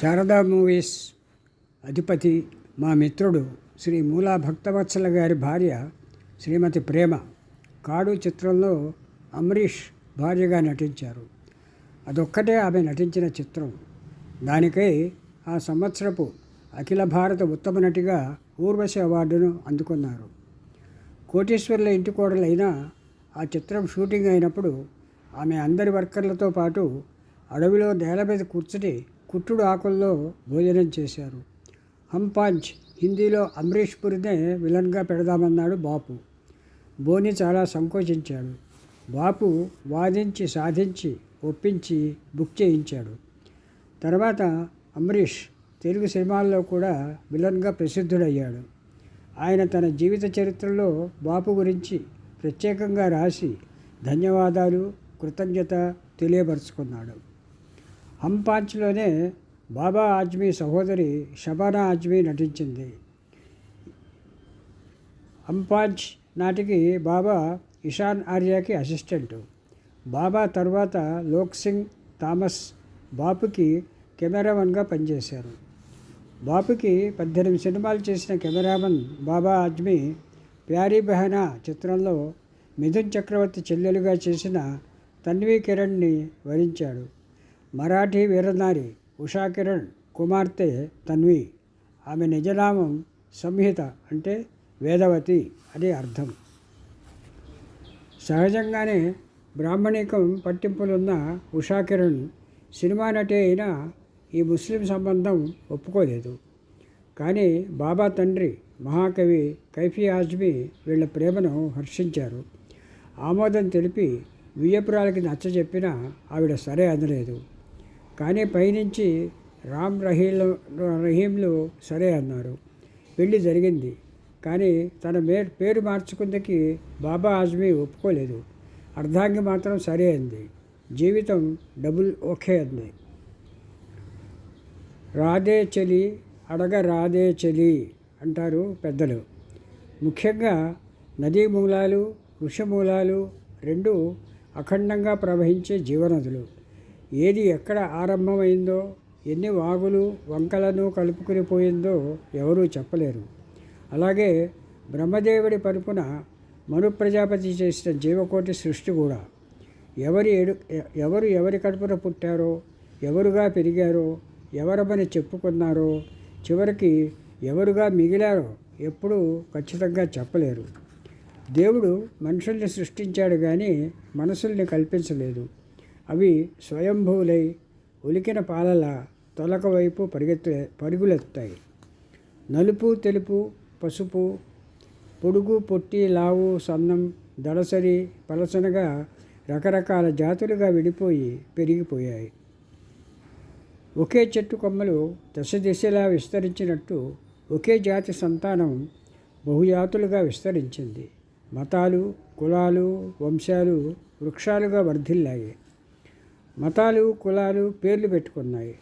Sharada movies అధిపతి మా మిత్రుడు శ్రీ మూలా భక్తవత్సల గారి భార్య శ్రీమతి ప్రేమ. కాడు చిత్రంలో అమరీష్ భార్యగా నటించారు. అదొక్కటే ఆమె నటించిన చిత్రం. దానికై ఆ సంవత్సరపు అఖిల భారత ఉత్తమ నటిగా ఊర్వశి అవార్డును అందుకున్నారు. కోటీశ్వర్ల ఇంటి కోడలైన ఆ చిత్రం షూటింగ్ అయినప్పుడు ఆమె అందరి వర్కర్లతో పాటు అడవిలో నేల మీద కూర్చుని కుట్టుడు ఆకుల్లో భోజనం చేశారు. హంపాంచ్ హిందీలో అమరీష్ పురినే విలన్గా పెడదామన్నాడు బాపు. బోని చాలా సంకోచించాడు. బాపు వాదించి సాధించి ఒప్పించి బుక్ చేయించాడు. తర్వాత అమరీష్ తెలుగు సినిమాల్లో కూడా విలన్గా ప్రసిద్ధుడయ్యాడు. ఆయన తన జీవిత చరిత్రలో బాపు గురించి ప్రత్యేకంగా రాసి ధన్యవాదాలు కృతజ్ఞత తెలియపరుచుకున్నాడు. హంపాంచ్లోనే బాబా ఆజ్మీ సహోదరి షబానా ఆజ్మీ నటించింది. హంపాంచ్ నాటికి బాబా ఇషాన్ ఆర్యాకి అసిస్టెంటు. బాబా తర్వాత లోక్ సింగ్ థామస్ బాపుకి కెమెరామన్గా పనిచేశారు. బాపుకి పద్దెనిమిది సినిమాలు చేసిన కెమెరామన్ బాబా ఆజ్మీ ప్యారీ బెహనా చిత్రంలో మిథున్ చక్రవర్తి చెల్లెలుగా చేసిన తన్వీ కిరణ్ని వరించాడు. మరాఠీ వీరనారి ఉషా కిరణ్ కుమార్తె తన్వి. ఆమె నిజనామం సంహిత అంటే వేదవతి అని అర్థం. సహజంగానే బ్రాహ్మణికం పట్టింపులున్న ఉషా కిరణ్ సినిమా నటి అయినా ఈ ముస్లిం సంబంధం ఒప్పుకోలేదు. కానీ బాబా తండ్రి మహాకవి కైఫీ ఆజ్మీ వీళ్ళ ప్రేమను హర్షించారు. ఆమోదం తెలిపి వియ్యపురాలకి నచ్చజెప్పినా ఆవిడ సరే అనలేదు. కానీ పైనుంచి రామ్ రహీల్ రహీంలు సరే అన్నారు. పెళ్ళి జరిగింది. కానీ తన మే పేరు మార్చుకుందకి బాబా ఆజ్మీ ఒప్పుకోలేదు. అర్ధాంగి మాత్రం సరే అంది. జీవితం డబుల్ ఓకే అంది. రాదే చలి అడగ రాదే చలి అంటారు పెద్దలు. ముఖ్యంగా నదీ మూలాలు వృషమూలాలు రెండు అఖండంగా ప్రవహించే జీవనదులు. ఏది ఎక్కడ ఆరంభమైందో ఎన్ని వాగులు వంకలను కలుపుకుని పోయిందో ఎవరూ చెప్పలేరు. అలాగే బ్రహ్మదేవుడి పరుపున మను ప్రజాపతి చేసిన జీవకోటి సృష్టి కూడా. ఎవరి ఎడు ఎవరు ఎవరి కడుపున పుట్టారో ఎవరుగా పెరిగారో ఎవరమని చెప్పుకున్నారో చివరికి ఎవరుగా మిగిలారో ఎప్పుడూ ఖచ్చితంగా చెప్పలేరు. దేవుడు మనుషుల్ని సృష్టించాడు కానీ మనసుల్ని కల్పించలేదు. అవి స్వయంభూలై ఉలికిన పాలల తొలక వైపు పరిగెత్తే పరుగులెత్తాయి. నలుపు తెలుపు పసుపు పొడుగు పొట్టి లావు సన్నం దళసరి పలసనగా రకరకాల జాతులుగా విడిపోయి పెరిగిపోయాయి. ఒకే చెట్టు కొమ్మలు దశ దిశలా విస్తరించినట్టు ఒకే జాతి సంతానం బహుజాతులుగా విస్తరించింది. మతాలు కులాలు వంశాలు వృక్షాలుగా వర్ధిల్లాయి. మతాలు కులాలు పేర్లు పెట్టుకున్నాయి.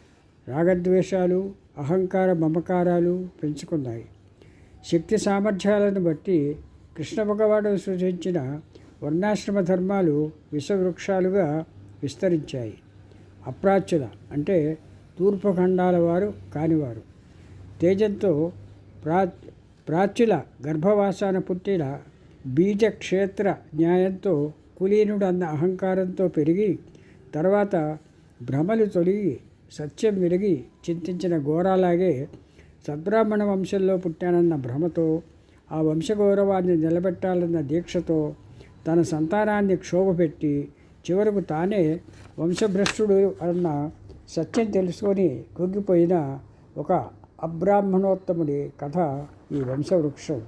రాగద్వేషాలు అహంకార మమకారాలు పెంచుకున్నాయి. శక్తి సామర్థ్యాలను బట్టి కృష్ణ భగవాడు సృజించిన వర్ణాశ్రమ ధర్మాలు విషవృక్షాలుగా విస్తరించాయి. అప్రాచ్యుల అంటే తూర్పు ఖండాల వారు కానివారు. తేజంతో ప్రా ప్రాచ్యుల గర్భవాసాన పుట్టిన బీజ క్షేత్ర న్యాయంతో కులీనుడన్న అహంకారంతో పెరిగి తర్వాత భ్రమలు తొలగి సత్యం విరిగి చింతించిన ఘోరాలాగే సద్బ్రాహ్మణ వంశంలో పుట్టానన్న భ్రమతో ఆ వంశగౌరవాన్ని నిలబెట్టాలన్న దీక్షతో తన సంతానాన్ని క్షోభపెట్టి చివరకు తానే వంశభ్రష్టుడు అన్న సత్యం తెలుసుకొని కుంగిపోయిన ఒక అబ్రాహ్మణోత్తముడి కథ ఈ వంశవృక్షం.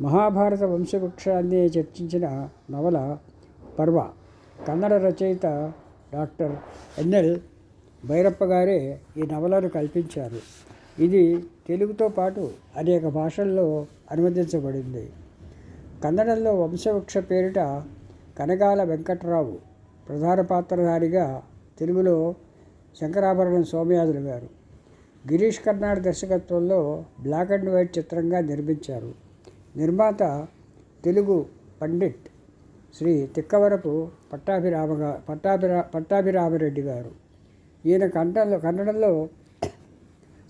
మహాభారత వంశవృక్షాన్ని చర్చించిన నవల పర్వ. కన్నడ రచయిత డాక్టర్ ఎన్ఎల్ భైరప్ప గారే ఈ నవలను కల్పించారు. ఇది తెలుగుతో పాటు అనేక భాషల్లో అనువదించబడింది. కన్నడంలో వంశవృక్ష పేరిట కనగాల వెంకట్రావు ప్రధాన పాత్రధారిగా తెలుగులో శంకరాభరణం సోమయాజులు గారు. గిరీష్ కర్నాడ్ దర్శకత్వంలో బ్లాక్ అండ్ వైట్ చిత్రంగా నిర్మించారు. నిర్మాత తెలుగు పండిట్ శ్రీ తిక్కవరపు పట్టాభిరామగా పట్టాభిరా పట్టాభిరామరెడ్డి గారు. ఈయన కన్నడలో కన్నడంలో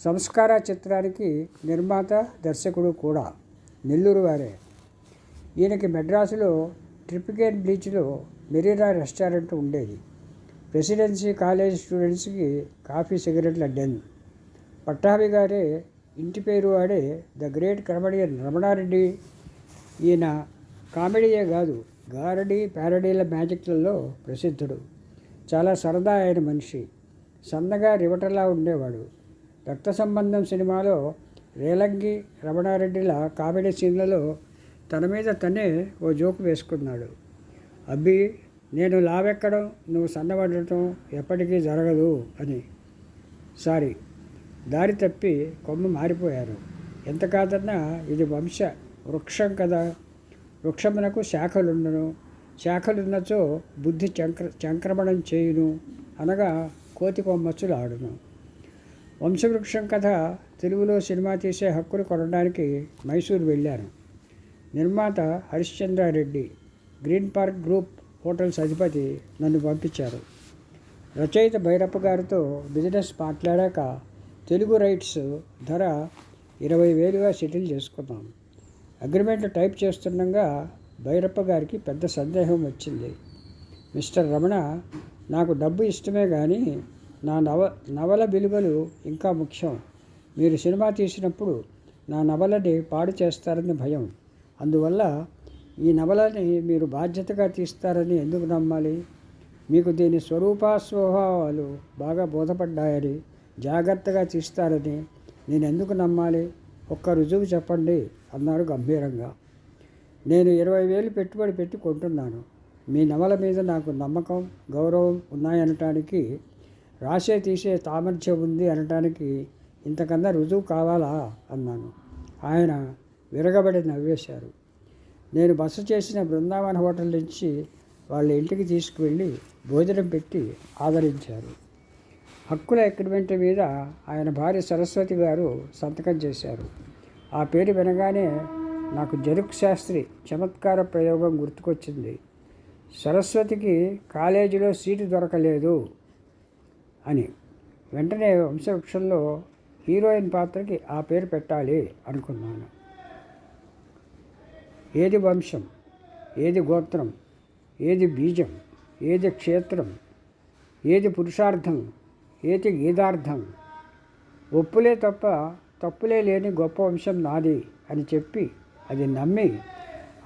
సంస్కార చిత్రానికి నిర్మాత దర్శకుడు కూడా నెల్లూరు వారే. ఈయనకి మెడ్రాసులో ట్రిప్కేన్ బీచ్లో మెరీనా రెస్టారెంట్ ఉండేది. ప్రెసిడెన్సీ కాలేజ్ స్టూడెంట్స్కి కాఫీ సిగరెట్ల డెన్. పట్టాభి గారే ఇంటి పేరు వాడే ద గ్రేట్ కమెడియన్ రమణారెడ్డి. ఈయన కామెడీయే కాదు గారడీ ప్యారడీల మ్యాజిక్లలో ప్రసిద్ధుడు. చాలా సరదా అయిన మనిషి. సన్నగా రివటలా ఉండేవాడు. రక్త సంబంధం సినిమాలో రేలంగి రమణారెడ్డిల కామెడీ సీన్లలో తన మీద తనే ఓ జోకు వేసుకున్నాడు. అబ్బి నేను లావెక్కడం నువ్వు సన్నబడటం ఎప్పటికీ జరగదు అని. సారీ దారి తప్పి కొమ్మ మారిపోయారు. ఎంత కాదన్నా ఇది వంశ వృక్షం కదా. వృక్షమునకు శాఖలుండను. శాఖలున్నచో బుద్ధి చంక్ర చంక్రమణం చేయును అనగా కోతి కొమ్మచ్చులు ఆడును వంశవృక్షం కథ తెలుగులో సినిమా తీసే హక్కులు కొనడానికి మైసూరు వెళ్ళాను. నిర్మాత Harishchandra Reddy green park group hotels అధిపతి నన్ను పంపించారు. రచయిత భైరప్ప గారితో బిజినెస్ మాట్లాడాక తెలుగు రైట్స్ ధర ఇరవై వేలుగా సెటిల్ చేసుకున్నాం. అగ్రిమెంట్ టైప్ చేస్తుండగా భైరప్ప గారికి పెద్ద సందేహం వచ్చింది. మిస్టర్ రమణ నాకు డబ్బు ఇష్టమే కానీ నా నవ నవల విలువలు ఇంకా ముఖ్యం. మీరు సినిమా తీసినప్పుడు నా నవలని పాడు చేస్తారని భయం. అందువల్ల ఈ నవలని మీరు బాధ్యతగా తీస్తారని ఎందుకు నమ్మాలి? మీకు దీని స్వరూపాస్వభావాలు బాగా బోధపడ్డాయని జాగ్రత్తగా తీస్తారని నేను ఎందుకు నమ్మాలి? ఒక్క రుజువు చెప్పండి అన్నాడు గంభీరంగా. నేను ఇరవై వేలు పెట్టుబడి పెట్టి కొంటున్నాను. మీ నవల మీద నాకు నమ్మకం గౌరవం ఉన్నాయనటానికి రాసే తీసే సామర్థ్యం ఉంది అనటానికి ఇంతకన్నా రుజువు కావాలా? అన్నాను. ఆయన విరగబడి నవ్వేశారు. నేను బస చేసిన బృందావన హోటల్ నుంచి వాళ్ళ ఇంటికి తీసుకువెళ్ళి భోజనం పెట్టి ఆదరించారు. హక్కుల అగ్రిమెంట్ మీద ఆయన భార్య సరస్వతి గారు సంతకం చేశారు. ఆ పేరు వినగానే నాకు జరుక్ శాస్త్రి చమత్కార ప్రయోగం గుర్తుకొచ్చింది. సరస్వతికి కాలేజీలో సీటు దొరకలేదు అని. వెంటనే వంశవృక్షంలో హీరోయిన్ పాత్రకి ఆ పేరు పెట్టాలి అనుకున్నాను. ఏది వంశం? ఏది గోత్రం? ఏది బీజం? ఏది క్షేత్రం? ఏది పురుషార్థం? ఏది గీతార్థం. ఒప్పులే తప్ప తప్పులే లేని గొప్ప వంశం నాది అని చెప్పి అది నమ్మి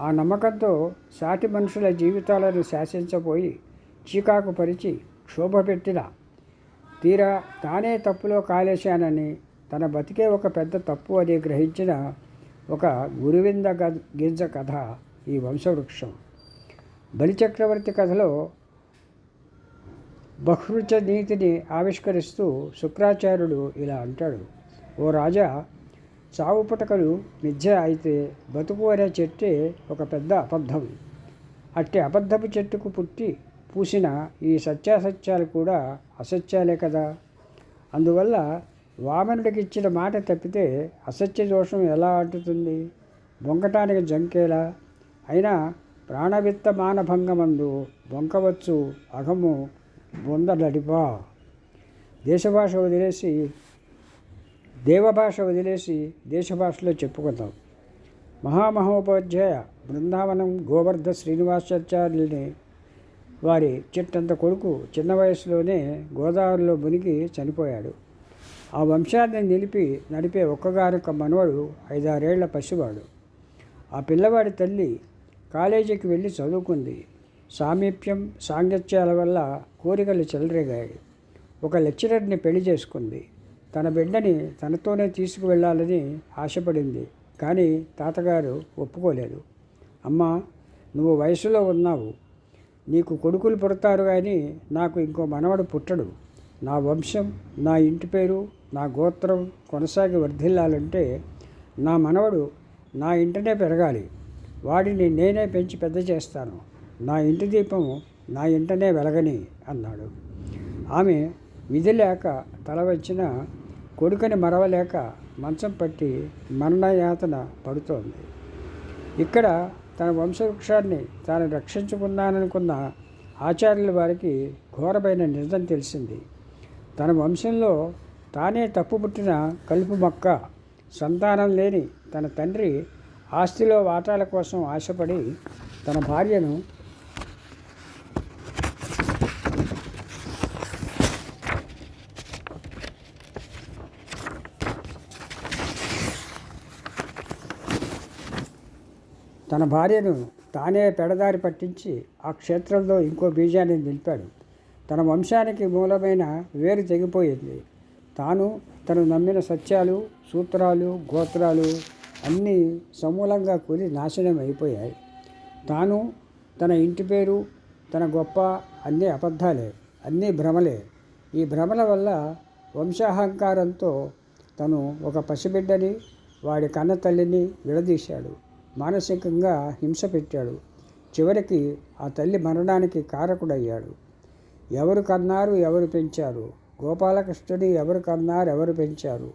ఆ నమ్మకంతో సాటి మనుషుల జీవితాలను శాసించబోయి చీకాకు పరిచి క్షోభ పెట్టిన. తీరా తానే తప్పులో కాలేశానని తన బతికే ఒక పెద్ద తప్పు అని గ్రహించిన ఒక గురువింద గ- గింజ కథ ఈ వంశవృక్షం. బలిచక్రవర్తి కథలో బహృచ నీతిని ఆవిష్కరిస్తూ శుక్రాచార్యుడు ఇలా అంటాడు ఓ రాజా చావు పుటకలు మిథ్య అయితే బతుకు అనే చెట్టే ఒక పెద్ద అబద్ధం. అట్టి అబద్ధపు చెట్టుకు పుట్టి పూసిన ఈ సత్యాసత్యాలు కూడా అసత్యాలే కదా. అందువల్ల వామనుడికి ఇచ్చిన మాట తప్పితే అసత్య దోషం ఎలా అంటుతుంది? బొంకటానికి జంకేలా? అయినా ప్రాణవిత్త మానభంగమందు బొంకవచ్చు అఘము ఉండదడిపా దేశభాష వదిలేసి దేవభాష వదిలేసి దేశభాషలో చెప్పుకుందాం. మహామహోపాధ్యాయ బృందావనం గోవర్ధ శ్రీనివాసాచార్యుని వారి చిట్టంత కొడుకు చిన్న వయసులోనే గోదావరిలో మునిగి చనిపోయాడు. ఆ వంశాన్ని నిలిపి నడిపే ఒక్కగారొక్క మనవడు ఐదారేళ్ళ పసివాడు. ఆ పిల్లవాడి తల్లి కాలేజీకి వెళ్ళి చదువుకుంది. సామీప్యం సాంగత్యాల వల్ల కోరికలు చెలరేగాయి. ఒక లెక్చరర్ని పెళ్ళి చేసుకుంది. తన బిడ్డని తనతోనే తీసుకువెళ్ళాలని ఆశపడింది. కానీ తాతగారు ఒప్పుకోలేదు. అమ్మా నువ్వు వయసులో ఉన్నావు. నీకు కొడుకులు పుడతారు కానీ నాకు ఇంకో మనవడు పుట్టడు. నా వంశం నా ఇంటి పేరు నా గోత్రం కొనసాగి వర్ధిల్లాలంటే నా మనవడు నా ఇంటనే పెరగాలి. వాడిని నేనే పెంచి పెద్ద చేస్తాను. నా ఇంటి దీపం నా ఇంటనే వెలగని అన్నాడు. ఆమె విధి లేక తల వచ్చిన కొడుకుని మరవలేక మంచం పట్టి మరణయాతన పడుతోంది. ఇక్కడ తన వంశవృక్షాన్ని తాను రక్షించుకున్నాననుకున్న ఆచార్యుల వారికి ఘోరమైన నిజం తెలిసింది. తన వంశంలో తానే తప్పు పుట్టిన కలుపు మొక్క సంతానం లేని తన తండ్రి ఆస్తిలో వాటాల కోసం ఆశపడి తన భార్యను తన భార్యను తానే పెడదారి పట్టించి ఆ క్షేత్రంలో ఇంకో బీజాన్ని నిలిపాడు. తన వంశానికి మూలమైన వేరు తెగిపోయింది. తాను తను నమ్మిన సత్యాలు సూత్రాలు గోత్రాలు అన్నీ సమూలంగా కూలి నాశనం అయిపోయాయి. తాను తన ఇంటి పేరు తన గొప్ప అన్నీ అబద్ధాలే అన్నీ భ్రమలే. ఈ భ్రమల వల్ల వంశాహంకారంతో తను ఒక పసిబిడ్డని వాడి కన్న తల్లిని విడదీశాడు. మానసికంగా హింస పెట్టాడు. చివరికి ఆ తల్లి మరణానికి కారకుడయ్యాడు. ఎవరు కన్నారు ఎవరు పెంచారు? గోపాలకృష్ణుని ఎవరు కన్నారు ఎవరు పెంచారు?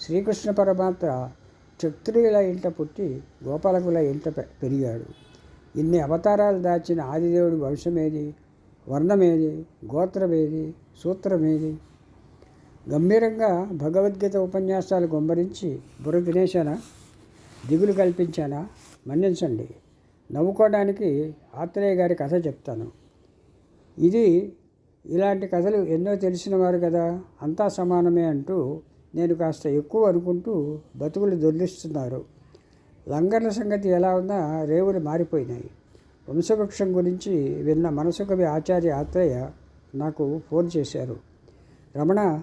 శ్రీకృష్ణ పరమాత్మ క్షత్రియుల ఇంట పుట్టి గోపాలకుల ఇంట పె- పెరిగాడు. ఇన్ని అవతారాలు దాచిన ఆదిదేవుడి వంశమేది? వర్ణమేది? గోత్రమేది? సూత్రమేది? గంభీరంగా భగవద్గీత ఉపన్యాసాలు గొంబరించి బుర్ర తినేశానా? దిగులు కల్పించానా? మన్నించండి. నవ్వుకోవడానికి ఆత్రేయ గారి కథ చెప్తాను. ఇది ఇలాంటి కథలు ఎన్నో తెలిసినవారు కదా అంతా సమానమే అంటూ నేను కాస్త ఎక్కువ అనుకుంటూ బతుకులు దొర్లిస్తున్నారు. లంగర్ల సంగతి ఎలా ఉన్నా రేవులు మారిపోయినాయి. వంశవృక్షం గురించి విన్న మనసుకవి ఆచార్య ఆత్రేయ నాకు ఫోన్ చేశారు. రమణ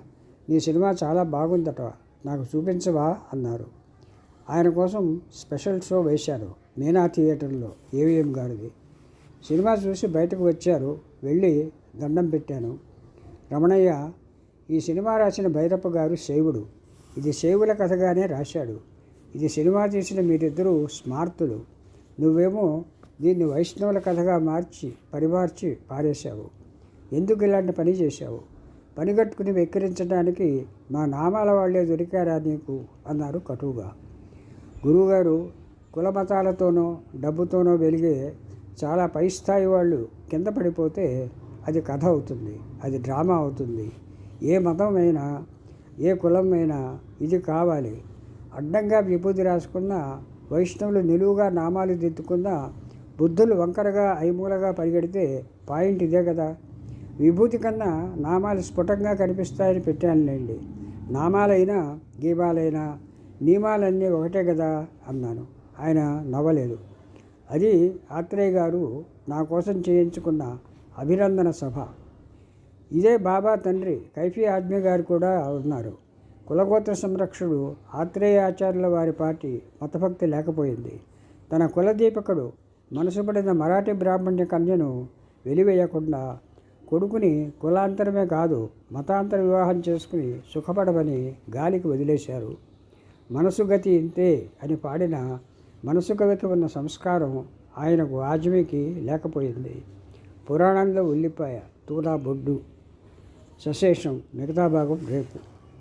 నీ సినిమా చాలా బాగుందట నాకు చూపించవా? అన్నారు. ఆయన కోసం స్పెషల్ షో వేశారు. మీనా థియేటర్లో. ఏవిఎం గారిది. సినిమా చూసి బయటకు వచ్చారు. వెళ్ళి దండం పెట్టాను. రమణయ్య ఈ సినిమా రాసిన భైరప్ప గారు శైవుడు. ఇది శైవుల కథగానే రాశాడు. ఇది సినిమా తీసిన మీరిద్దరూ స్మార్తులు. నువ్వేమో దీన్ని వైష్ణవుల కథగా మార్చి పరిమార్చి పారేశావు. ఎందుకు ఇలాంటి పని చేశావు? పనిగట్టుకుని వెక్కిరించడానికి మా నామాల వాళ్ళే దొరికారా నీకు? అన్నారు కటువుగా. గురువుగారు కుల మతాలతోనో డబ్బుతోనో వెలిగే చాలా పై స్థాయి వాళ్ళు కింద పడిపోతే అది కథ అవుతుంది అది డ్రామా అవుతుంది. ఏ మతమైనా ఏ కులమైనా ఇది కావాలి. అడ్డంగా విభూతి రాసుకున్న వైష్ణవులు నిలువుగా నామాలు దిద్దుకున్న బుద్ధులు వంకరగా ఐమూలగా పరిగెడితే పాయింట్ ఇదే కదా. విభూతి కన్నా నామాలు స్ఫుటంగా కనిపిస్తాయని పెట్టానులేండి. నామాలైనా గీబాలైనా నియమాలన్నీ ఒకటే కదా అన్నాను. ఆయన నవ్వలేదు. అది ఆత్రేయ గారు నా కోసం చేయించుకున్న అభినందన సభ. ఇదే బాబా తండ్రి కైఫీ ఆజ్మి గారు కూడా ఉన్నారు. కులగోత్ర సంరక్షకుడు ఆత్రేయ ఆచార్యుల వారి పార్టీ మతభక్తి లేకపోయింది. తన కులదీపకుడు మనసుపడిన మరాఠీ బ్రాహ్మణ్య కన్యను వెలివేయకుండా కొడుకుని కులాంతరమే కాదు మతాంతర వివాహం చేసుకుని సుఖపడమని గాలికి వదిలేశారు. మనసు గతి ఇంతే అని పాడిన మనసు కవిత ఉన్న సంస్కారం ఆయనకు ఆజ్మీకి లేకపోయింది. పురాణంలో ఉల్లిపాయ తూలా బొడ్డు సశేషం మిగతా భాగం రేపు.